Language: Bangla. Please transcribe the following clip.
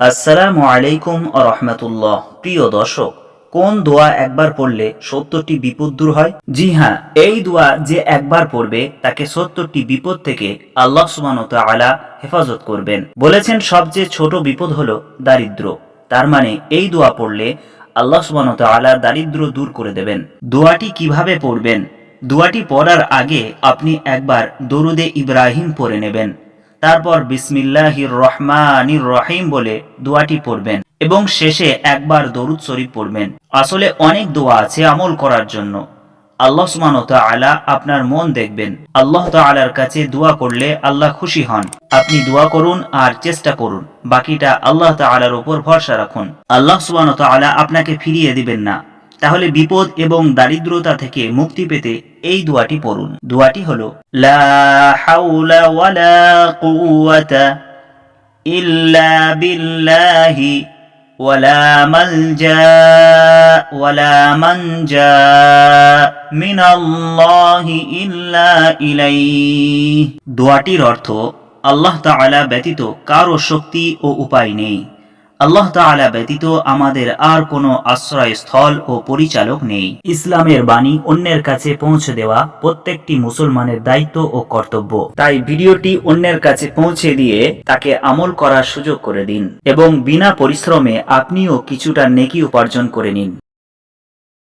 আসসালামু আলাইকুম রহমতুল্লাহ। প্রিয় দর্শক, কোন দোয়া একবার পড়লে সত্তরটি বিপদ দূর হয়? জি হ্যাঁ এই দোয়া যে একবার পড়বে, তাকে সত্তরটি বিপদ থেকে আল্লাহ সুবহানাহু ওয়া তাআলা হেফাজত করবেন। বলেছেন, সবচেয়ে ছোট বিপদ হলো দারিদ্র। তার মানে এই দোয়া পড়লে আল্লাহ সুবহানাহু ওয়া তাআলা দারিদ্র দূর করে দেবেন। দোয়াটি কীভাবে পড়বেন? দোয়াটি পড়ার আগে আপনি একবার দরুদে ইব্রাহিম পড়ে নেবেন। তারপর বিসমিল্লাহির রহমানির রহিম বলে দোয়াটি পড়বেন এবং শেষে একবার দরুদ শরীফ পড়বেন। আসলে অনেক দোয়া আছে আমল করার জন্য। আল্লাহ ওয়া তাআলা আপনার মন দেখবেন। আল্লাহ তাআলার কাছে দোয়া করলে আল্লাহ খুশি হন। আপনি দোয়া করুন আর চেষ্টা করুন। বাকিটা আল্লাহ তাআলার উপর ভরসা রাখুন। আল্লাহ সুবহানাহু ওয়া তাআলা আপনাকে ফিরিয়ে দিবেন না। তাহলে বিপদ এবং দারিদ্রতা থেকে মুক্তি পেতে এই দোয়াটি পড়ুন। দোয়াটি হল ইল্লা বিল্লাহি ওয়ালা ওয়ালা ইল্লা দোয়াটির অর্থ, আল্লাহ তাআলা ব্যতীত কারও শক্তি ও উপায় নেই। আল্লাহ তাআলা ব্যতীত আমাদের আর কোনো আশ্রয়স্থল ও পরিচালক নেই। ইসলামের বাণী অন্যের কাছে পৌঁছে দেওয়া প্রত্যেকটি মুসলমানের দায়িত্ব ও কর্তব্য। তাই ভিডিওটি অন্যের কাছে পৌঁছে দিয়ে তাকে আমল করার সুযোগ করে দিন এবং বিনা পরিশ্রমে আপনিও কিছুটা নেকি উপার্জন করে নিন।